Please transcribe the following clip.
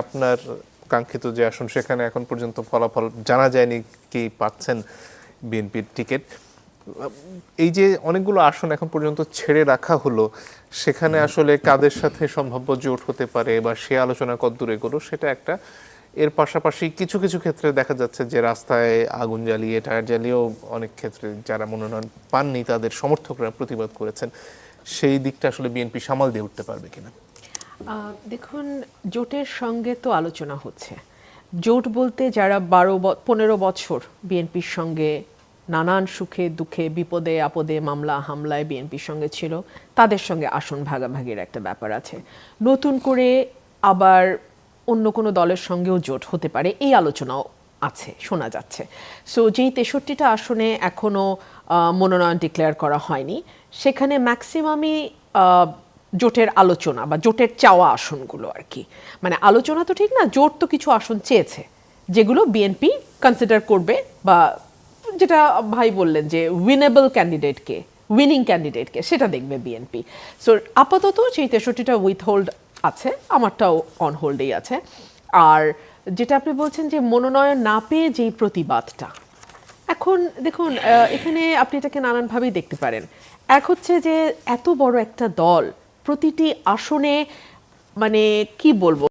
আপনার কাঙ্ক্ষিত যে আসন সেখানে এখন পর্যন্ত ফলাফল জানা যায়নি কি পাচ্ছেন বিএনপির টিকিট। এই যে অনেকগুলো আসন এখন পর্যন্ত ছেড়ে রাখা হলো সেখানে আসলে কাদের সাথে সম্ভাব্য জোট হতে পারে বা সে আলোচনা কদ্দূর এগোলো সেটা একটা। এর পাশাপাশি কিছু কিছু ক্ষেত্রে দেখা যাচ্ছে যে রাস্তায় আগুন জ্বালিয়ে টায়ার জ্বালিয়েও অনেক ক্ষেত্রে যারা মনোনয়ন পাননি তাদের সমর্থকরা প্রতিবাদ করেছেন। সেই দিকটা আসলে বিএনপি সামাল দিয়ে উঠতে পারবে কিনা? দেখুন, জোটের সঙ্গে তো আলোচনা হচ্ছে। জোট বলতে যারা বারো পনেরো বছর বিএনপির সঙ্গে নানান সুখে, দুঃখে, বিপদে, আপদে, মামলা, হামলায় বিএনপির সঙ্গে ছিল, তাদের সঙ্গে আসন ভাগাভাগির একটা ব্যাপার আছে। নতুন করে আবার অন্য কোনো দলের সঙ্গেও জোট হতে পারে, এই আলোচনাও আছে, শোনা যাচ্ছে। সো যেই তেষট্টিটা আসনে এখনও মনোনয়ন ডিক্লেয়ার করা হয়নি, সেখানে ম্যাক্সিমামই জোটের আলোচনা বা জোটের চাওয়া আসনগুলো আর কি। মানে আলোচনা তো ঠিক না, জোট তো কিছু আসন চেয়েছে, যেগুলো বিএনপি কনসিডার করবে বা যেটা ভাই বললেন যে উইনেবল ক্যান্ডিডেটকে উইনিং ক্যান্ডিডেটকে সেটা দেখবে বিএনপি। সো আপাতত সেই তেষট্টিটা উইথ হোল্ড আছে, আমারটাও অন হোল্ডেই আছে। আর যেটা আপনি বলছেন যে মনোনয়ন না পেয়ে যেই প্রতিবাদটা, এখন দেখুন এখানে আপনি এটাকে নানানভাবেই দেখতে পারেন। এক হচ্ছে যে এত বড় একটা দল প্রতিটি আসনে মানে কি বলব?